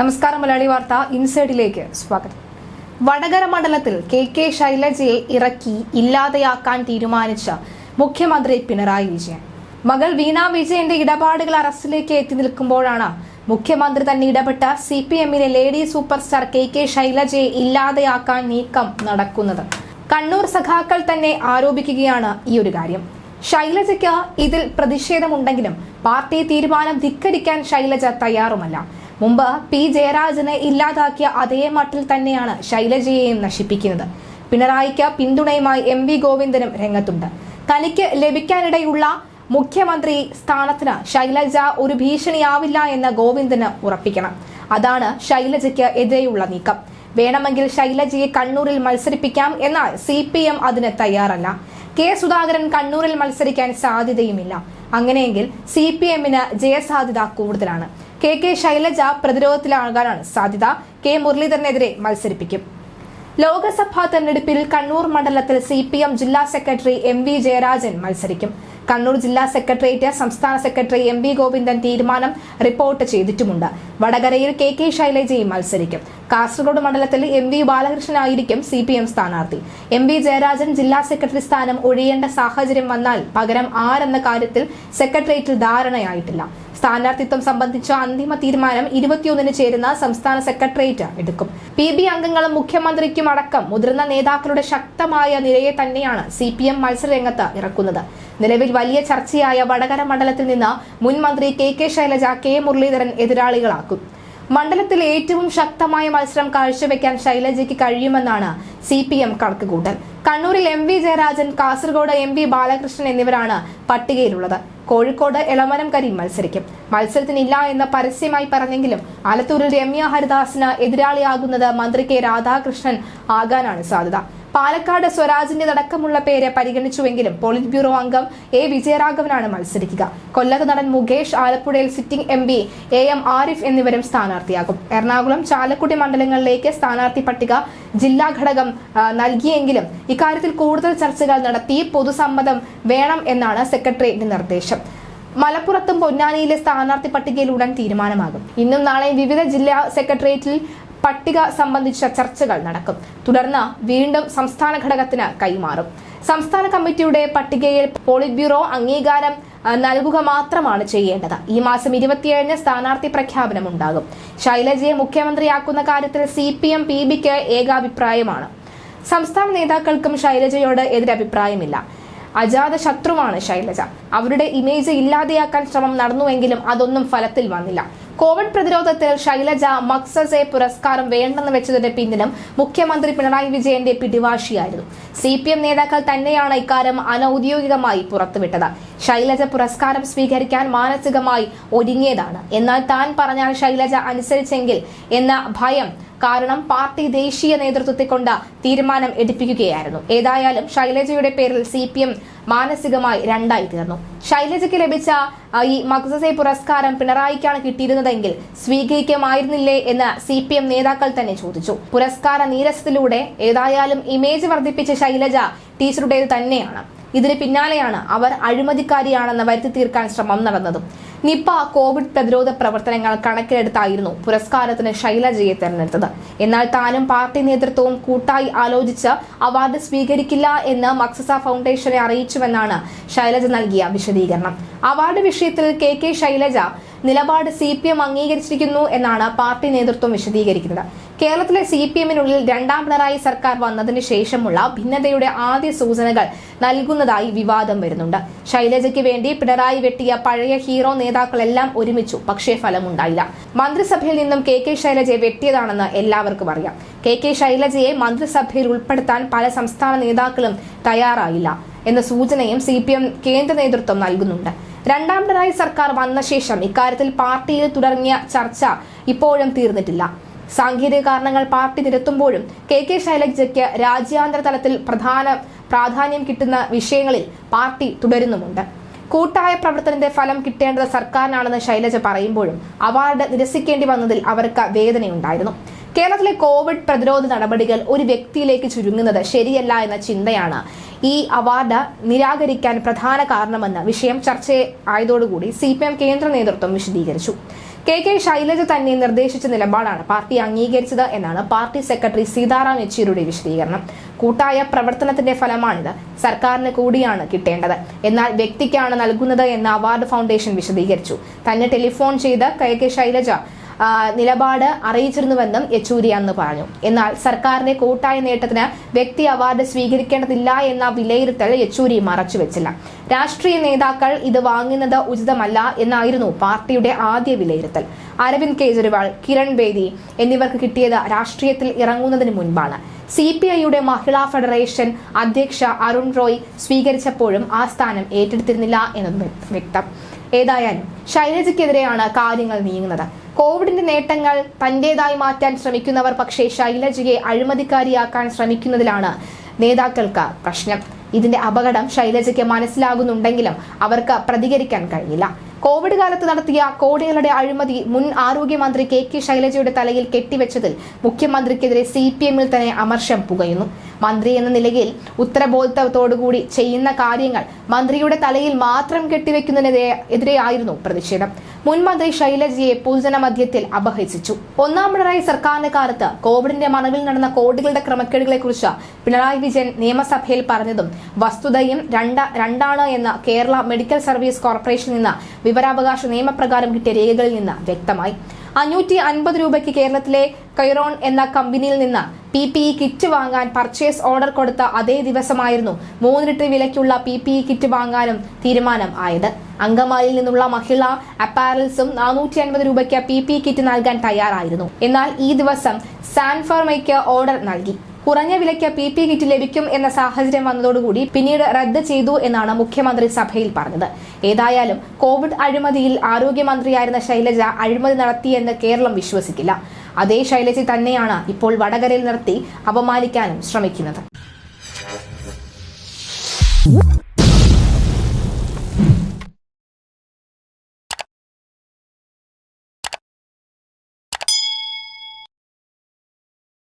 നമസ്കാരം മലയാളി വാർത്ത ഇൻസൈഡിലേക്ക് സ്വാഗതം. വടകര മണ്ഡലത്തിൽ കെ കെ ശൈലജയെ ഇറക്കി ഇല്ലാതെയാക്കാൻ തീരുമാനിച്ച മുഖ്യമന്ത്രി പിണറായി വിജയൻ. മകൾ വീണ വിജയന്റെ ഇടപാടുകൾ അറസ്റ്റിലേക്ക് എത്തി നിൽക്കുമ്പോഴാണ് മുഖ്യമന്ത്രി തന്നെ ഇടപെട്ട സി പി എമ്മിലെ lady super star K K ശൈലജയെ ഇല്ലാതെയാക്കാൻ നീക്കം നടക്കുന്നത്. കണ്ണൂർ സഖാക്കൾ തന്നെ ആരോപിക്കുകയാണ് ഈ ഒരു കാര്യം. ശൈലജയ്ക്ക് ഇതിൽ പ്രതിഷേധമുണ്ടെങ്കിലും പാർട്ടി തീരുമാനം ധിക്കരിക്കാൻ ശൈലജ തയ്യാറുമല്ല. മുമ്പ് പി ജയരാജനെ ഇല്ലാതാക്കിയ അതേ മട്ടിൽ തന്നെയാണ് ശൈലജയെയും നശിപ്പിക്കുന്നത്. പിണറായിക്ക് പിന്തുണയുമായി എം വി ഗോവിന്ദനും രംഗത്തുണ്ട്. തനിക്ക് ലഭിക്കാനിടയുള്ള മുഖ്യമന്ത്രി സ്ഥാനത്തിന് ശൈലജ ഒരു ഭീഷണിയാവില്ല എന്ന് ഗോവിന്ദന് ഉറപ്പിക്കണം. അതാണ് ശൈലജയ്ക്ക് എതിരെയുള്ള നീക്കം. വേണമെങ്കിൽ ശൈലജയെ കണ്ണൂരിൽ മത്സരിപ്പിക്കാം എന്നാൽ സി പി എം അതിന് തയ്യാറല്ല. കെ സുധാകരൻ കണ്ണൂരിൽ മത്സരിക്കാൻ സാധ്യതയുമില്ല. അങ്ങനെയെങ്കിൽ സി പി എമ്മിന് ജയസാധ്യത കൂടുതലാണ്. കെ കെ ശൈലജ പ്രതിരോധത്തിലാകാനാണ് സാധ്യത. കെ മുരളീധരനെതിരെ മത്സരിപ്പിക്കും. ലോക്സഭാ തെരഞ്ഞെടുപ്പിൽ കണ്ണൂർ മണ്ഡലത്തിൽ സി പി എം ജില്ലാ സെക്രട്ടറി എം വി ജയരാജൻ മത്സരിക്കും. കണ്ണൂർ ജില്ലാ സെക്രട്ടേറിയറ്റ് സംസ്ഥാന സെക്രട്ടറി എം വി ഗോവിന്ദൻ തീരുമാനം റിപ്പോർട്ട് ചെയ്തിട്ടുമുണ്ട്. വടകരയിൽ കെ കെ ശൈലജയും മത്സരിക്കും. കാസർഗോഡ് മണ്ഡലത്തിൽ എം വി ബാലകൃഷ്ണനായിരിക്കും സി പി എം സ്ഥാനാർത്ഥി. എം വി ജയരാജൻ ജില്ലാ സെക്രട്ടറി സ്ഥാനം ഒഴിയേണ്ട സാഹചര്യം വന്നാൽ പകരം ആരെന്ന കാര്യത്തിൽ സെക്രട്ടേറിയറ്റിൽ ധാരണയായിട്ടില്ല. സ്ഥാനാർത്ഥിത്വം സംബന്ധിച്ച അന്തിമ തീരുമാനം ഇരുപത്തിയൊന്നിന് ചേരുന്ന സംസ്ഥാന സെക്രട്ടേറിയറ്റ് എടുക്കും. പി ബി അംഗങ്ങളും മുഖ്യമന്ത്രിക്കും അടക്കം മുതിർന്ന നേതാക്കളുടെ ശക്തമായ നിരയെ തന്നെയാണ് സി പി എം മത്സരരംഗത്ത് ഇറക്കുന്നത്. നിലവിൽ വലിയ ചർച്ചയായ വടകര മണ്ഡലത്തിൽ നിന്ന് മുൻ മന്ത്രി K K Shailaja K Muraleedharan എതിരാളികളാക്കും. മണ്ഡലത്തിൽ ഏറ്റവും ശക്തമായ മത്സരം കാഴ്ചവെക്കാൻ ശൈലജയ്ക്ക് കഴിയുമെന്നാണ് സി പി എം കണക്കുകൂട്ടൽ. കണ്ണൂരിൽ M V Jayarajan Kasaragod M V Balakrishnan എന്നിവരാണ് പട്ടികയിലുള്ളത്. കോഴിക്കോട് എളമരം കരീം മത്സരിക്കും. മത്സരത്തിനില്ല എന്ന് പരസ്യമായി പറഞ്ഞെങ്കിലും ആലത്തൂരിൽ രമ്യ ഹരിദാസിന് എതിരാളിയാകുന്നത് മന്ത്രി കെ രാധാകൃഷ്ണൻ ആകാനാണ് സാധ്യത. പാലക്കാട് സ്വരാജിന്റെ അടക്കമുള്ള പേര് പരിഗണിച്ചുവെങ്കിലും പോളിറ്റ് ബ്യൂറോ അംഗം എ വിജയരാഘവനാണ് മത്സരിക്കുക. കൊല്ലത്ത് നടൻ മുകേഷ് ആലപ്പുഴയിൽ sitting M P A M Arif എന്നിവരും സ്ഥാനാർത്ഥിയാകും. എറണാകുളം ചാലക്കുടി മണ്ഡലങ്ങളിലേക്ക് സ്ഥാനാർത്ഥി പട്ടിക ജില്ലാ ഘടകം നൽകിയെങ്കിലും ഇക്കാര്യത്തിൽ കൂടുതൽ ചർച്ചകൾ നടത്തി പൊതുസമ്മതം വേണം എന്നാണ് സെക്രട്ടേറിയറ്റിന്റെ നിർദ്ദേശം. മലപ്പുറത്തും പൊന്നാനിയിലെ സ്ഥാനാർത്ഥി പട്ടികയിൽ ഉടൻ തീരുമാനമാകും. ഇന്നും നാളെയും വിവിധ ജില്ലാ സെക്രട്ടേറിയറ്റിൽ പട്ടിക സംബന്ധിച്ച ചർച്ചകൾ നടക്കും. തുടർന്ന് വീണ്ടും സംസ്ഥാന ഘടകത്തിന് കൈമാറും. സംസ്ഥാന കമ്മിറ്റിയുടെ പട്ടികയിൽ പോളിറ്റ് ബ്യൂറോ അംഗീകാരം നൽകുക മാത്രമാണ് ചെയ്യേണ്ടത്. ഈ മാസം ഇരുപത്തിയേഴിന് സ്ഥാനാർത്ഥി പ്രഖ്യാപനം ഉണ്ടാകും. ശൈലജയെ മുഖ്യമന്ത്രിയാക്കുന്ന കാര്യത്തിൽ സി പി എം പി ബിക്ക് ഏകാഭിപ്രായമാണ്. സംസ്ഥാന നേതാക്കൾക്കും ശൈലജയോട് എതിരഭിപ്രായമില്ല. അജാത ശത്രുവാണ് ശൈലജ. അവരുടെ ഇമേജ് ഇല്ലാതെയാക്കാൻ ശ്രമം നടന്നുവെങ്കിലും അതൊന്നും ഫലത്തിൽ വന്നില്ല. കോവിഡ് പ്രതിരോധത്തിൽ ശൈലജ മക്സസെ പുരസ്കാരം വേണ്ടെന്ന് വെച്ചതിന്റെ പിന്നിലും മുഖ്യമന്ത്രി പിണറായി വിജയന്റെ പിടിവാശിയായിരുന്നു. സി പി എം നേതാക്കൾ തന്നെയാണ് ഇക്കാര്യം അനൌദ്യോഗികമായി പുറത്തുവിട്ടത്. ശൈലജ പുരസ്കാരം സ്വീകരിക്കാൻ മാനസികമായി ഒരുങ്ങിയതാണ്. എന്നാൽ താൻ പറഞ്ഞാൽ ശൈലജ അനുസരിച്ചെങ്കിൽ എന്ന ഭയം കാരണം പാർട്ടി ദേശീയ നേതൃത്വത്തെ കൊണ്ട് തീരുമാനം എടുപ്പിക്കുകയായിരുന്നു. ഏതായാലും ശൈലജയുടെ പേരിൽ സി പി എം മാനസികമായി രണ്ടായി തീർന്നു. ശൈലജയ്ക്ക് ലഭിച്ച ഈ മക്സസെ പുരസ്കാരം പിണറായിക്കാണ് കിട്ടിയിരുന്നതെങ്കിൽ സ്വീകരിക്കുമായിരുന്നില്ലേ എന്ന് സി പി എം നേതാക്കൾ തന്നെ ചോദിച്ചു. പുരസ്കാര നീരസത്തിലൂടെ ഏതായാലും ഇമേജ് വർദ്ധിപ്പിച്ച ശൈലജ ടീച്ചറുടേത് തന്നെയാണ്. ഇതിന് പിന്നാലെയാണ് അവർ അഴിമതിക്കാരിയാണെന്ന് വരുത്തി തീർക്കാൻ ശ്രമം നടന്നതും. നിപ്പ കോവിഡ് പ്രതിരോധ പ്രവർത്തനങ്ങൾ കണക്കിലെടുത്തായിരുന്നു പുരസ്കാരത്തിന് ശൈലജയെ തെരഞ്ഞെടുത്തത്. എന്നാൽ താനും പാർട്ടി നേതൃത്വവും കൂട്ടായി ആലോചിച്ച് അവാർഡ് സ്വീകരിക്കില്ല എന്ന് മക്സസ ഫൗണ്ടേഷനെ അറിയിച്ചുവെന്നാണ് ശൈലജ നൽകിയ വിശദീകരണം. അവാർഡ് വിഷയത്തിൽ കെ കെ ശൈലജ നിലപാട് സി പി എം അംഗീകരിച്ചിരിക്കുന്നു എന്നാണ് പാർട്ടി നേതൃത്വം വിശദീകരിക്കുന്നത്. കേരളത്തിലെ സി പി എമ്മിനുള്ളിൽ രണ്ടാം പിണറായി സർക്കാർ വന്നതിന് ശേഷമുള്ള ഭിന്നതയുടെ ആദ്യ സൂചനകൾ നൽകുന്നതായി വിവാദം വരുന്നുണ്ട്. ശൈലജയ്ക്ക് വേണ്ടി പിണറായി വെട്ടിയ പഴയ ഹീറോ നേതാക്കളെല്ലാം ഒരുമിച്ചു പക്ഷേ ഫലമുണ്ടായില്ല. മന്ത്രിസഭയിൽ നിന്നും കെ കെ ശൈലജയെ വെട്ടിയതാണെന്ന് എല്ലാവർക്കും അറിയാം. കെ കെ ശൈലജയെ മന്ത്രിസഭയിൽ ഉൾപ്പെടുത്താൻ പല സംസ്ഥാന നേതാക്കളും തയ്യാറായില്ല എന്ന സൂചനയും സി പി എം കേന്ദ്ര നേതൃത്വം നൽകുന്നുണ്ട്. രണ്ടാം പിണറായി സർക്കാർ വന്ന ശേഷം ഇക്കാര്യത്തിൽ പാർട്ടിയിൽ തുടങ്ങിയ ചർച്ച ഇപ്പോഴും തീർന്നിട്ടില്ല. സാങ്കേതിക കാരണങ്ങൾ പാർട്ടി നിരത്തുമ്പോഴും കെ കെ ശൈലജയ്ക്ക് രാജ്യാന്തര തലത്തിൽ പ്രധാന പ്രാധാന്യം കിട്ടുന്ന വിഷയങ്ങളിൽ പാർട്ടി തുടരുന്നുമുണ്ട്. കൂട്ടായ പ്രവർത്തനത്തിന്റെ ഫലം കിട്ടേണ്ടത് സർക്കാരിനാണെന്ന് ശൈലജ പറയുമ്പോഴും അവാർഡ് നിരസിക്കേണ്ടി വന്നതിൽ അവർക്ക് വേദനയുണ്ടായിരുന്നു. കേരളത്തിലെ കോവിഡ് പ്രതിരോധ നടപടികൾ ഒരു വ്യക്തിയിലേക്ക് ചുരുങ്ങുന്നത് ശരിയല്ല എന്ന ചിന്തയാണ് ഈ അവാർഡ് നിരാകരിക്കാൻ പ്രധാന കാരണമെന്ന് വിഷയം ചർച്ച ആയതോടുകൂടി സി കേന്ദ്ര നേതൃത്വം വിശദീകരിച്ചു. കെ കെ ശൈലജ തന്നെ നിർദ്ദേശിച്ച നിലപാടാണ് പാർട്ടി അംഗീകരിച്ചത് എന്നാണ് പാർട്ടി സെക്രട്ടറി സീതാറാം യെച്ചൂരിയുടെ വിശദീകരണം. കൂട്ടായ പ്രവർത്തനത്തിന്റെ ഫലമാണിത്. സർക്കാരിന് കൂടിയാണ് കിട്ടേണ്ടത്. എന്നാൽ വ്യക്തിക്കാണ് നൽകുന്നത് എന്ന് അവാർഡ് ഫൗണ്ടേഷൻ വിശദീകരിച്ചു. തന്നെ ടെലിഫോൺ ചെയ്ത് കെ കെ ശൈലജ നിലപാട് അറിയിച്ചിരുന്നുവെന്നും യെച്ചൂരി അന്ന് പറഞ്ഞു. എന്നാൽ സർക്കാരിന്റെ കൂട്ടായ നേട്ടത്തിന് വ്യക്തി അവാർഡ് സ്വീകരിക്കേണ്ടതില്ല എന്ന വിലയിരുത്തൽ യെച്ചൂരി മറച്ചുവെച്ചില്ല. രാഷ്ട്രീയ നേതാക്കൾ ഇത് വാങ്ങുന്നത് ഉചിതമല്ല എന്നായിരുന്നു പാർട്ടിയുടെ ആദ്യ വിലയിരുത്തൽ. അരവിന്ദ് കെജ്രിവാൾ കിരൺ ബേദി എന്നിവർക്ക് കിട്ടിയത് രാഷ്ട്രീയത്തിൽ ഇറങ്ങുന്നതിന് മുൻപാണ്. സി പി ഐയുടെ മഹിളാ ഫെഡറേഷൻ അധ്യക്ഷ അരുൺ റോയ് സ്വീകരിച്ചപ്പോഴും ആ സ്ഥാനം ഏറ്റെടുത്തിരുന്നില്ല എന്നത് വ്യക്തം. ഏതായാലും ശൈലജയ്ക്കെതിരെയാണ് കാര്യങ്ങൾ നീങ്ങുന്നത്. കോവിഡിന്റെ നേട്ടങ്ങൾ തന്റേതായി മാറ്റാൻ ശ്രമിക്കുന്നവർ പക്ഷേ ശൈലജയെ അഴിമതിക്കാരിയാക്കാൻ ശ്രമിക്കുന്നതിലാണ് നേതാക്കൾക്ക് പ്രശ്നം. ഇതിന്റെ അപകടം ശൈലജയ്ക്ക് മനസ്സിലാകുന്നുണ്ടെങ്കിലും അവർക്ക് പ്രതികരിക്കാൻ കഴിഞ്ഞില്ല. കോവിഡ് കാലത്ത് നടത്തിയ കോടികളുടെ അഴിമതി മുൻ ആരോഗ്യമന്ത്രി കെ കെ ശൈലജയുടെ തലയിൽ കെട്ടിവെച്ചതിൽ മുഖ്യമന്ത്രിക്കെതിരെ സി പി എമ്മിൽ തന്നെ അമർഷം പുകയുന്നു. മന്ത്രി എന്ന നിലയിൽ ഉത്തരബോധത്തോടുകൂടി ചെയ്യുന്ന കാര്യങ്ങൾ മന്ത്രിയുടെ തലയിൽ മാത്രം കെട്ടിവെക്കുന്നതിനെതിരെ എതിരെയായിരുന്നു പ്രതിഷേധം. മുൻ മന്ത്രി ശൈലജയെ പൊതുജന മധ്യത്തിൽ അപഹസിച്ചു. ഒന്നാം പിണറായി സർക്കാരിന്റെ കാലത്ത് കോവിഡിന്റെ മറവിൽ നടന്ന കോടികളുടെ ക്രമക്കേടുകളെ കുറിച്ച് പിണറായി വിജയൻ നിയമസഭയിൽ പറഞ്ഞതും വസ്തുതയും രണ്ട രണ്ടാണ് എന്ന് കേരള മെഡിക്കൽ സർവീസ് കോർപ്പറേഷനിൽ നിന്ന് വിവരാവകാശ നിയമപ്രകാരം കിട്ടിയ രേഖകളിൽ നിന്ന് വ്യക്തമായി. അഞ്ഞൂറ്റി അൻപത് രൂപയ്ക്ക് കേരളത്തിലെ കൈറോൺ എന്ന കമ്പനിയിൽ നിന്ന് പി പി ഇ കിറ്റ് വാങ്ങാൻ പർച്ചേസ് ഓർഡർ കൊടുത്ത അതേ ദിവസമായിരുന്നു മൂന്ന് ലിറ്റർ വിലയ്ക്കുള്ള പി പി ഇ കിറ്റ് വാങ്ങാനും തീരുമാനം ആയത്. അങ്കമാലിയിൽ നിന്നുള്ള മഹിള അപ്പാരൽസും നാനൂറ്റി അൻപത് രൂപയ്ക്ക് പി പി ഇ കിറ്റ് നൽകാൻ തയ്യാറായിരുന്നു. എന്നാൽ ഈ ദിവസം സാൻഫർമയ്ക്ക് ഓർഡർ നൽകി. കുറഞ്ഞ വിലയ്ക്ക് പി പി കിറ്റ് ലഭിക്കും എന്ന സാഹചര്യം വന്നതോടുകൂടി പിന്നീട് റദ്ദ് ചെയ്തു എന്നാണ് മുഖ്യമന്ത്രി സഭയിൽ പറഞ്ഞത്. ഏതായാലും കോവിഡ് അഴിമതിയിൽ ആരോഗ്യമന്ത്രിയായിരുന്ന ശൈലജ അഴിമതി നടത്തിയെന്ന് കേരളം വിശ്വസിക്കില്ല. അതേ ശൈലജ തന്നെയാണ് ഇപ്പോൾ വടകരയിൽ നിർത്തി അപമാനിക്കാനും ശ്രമിക്കുന്നത്.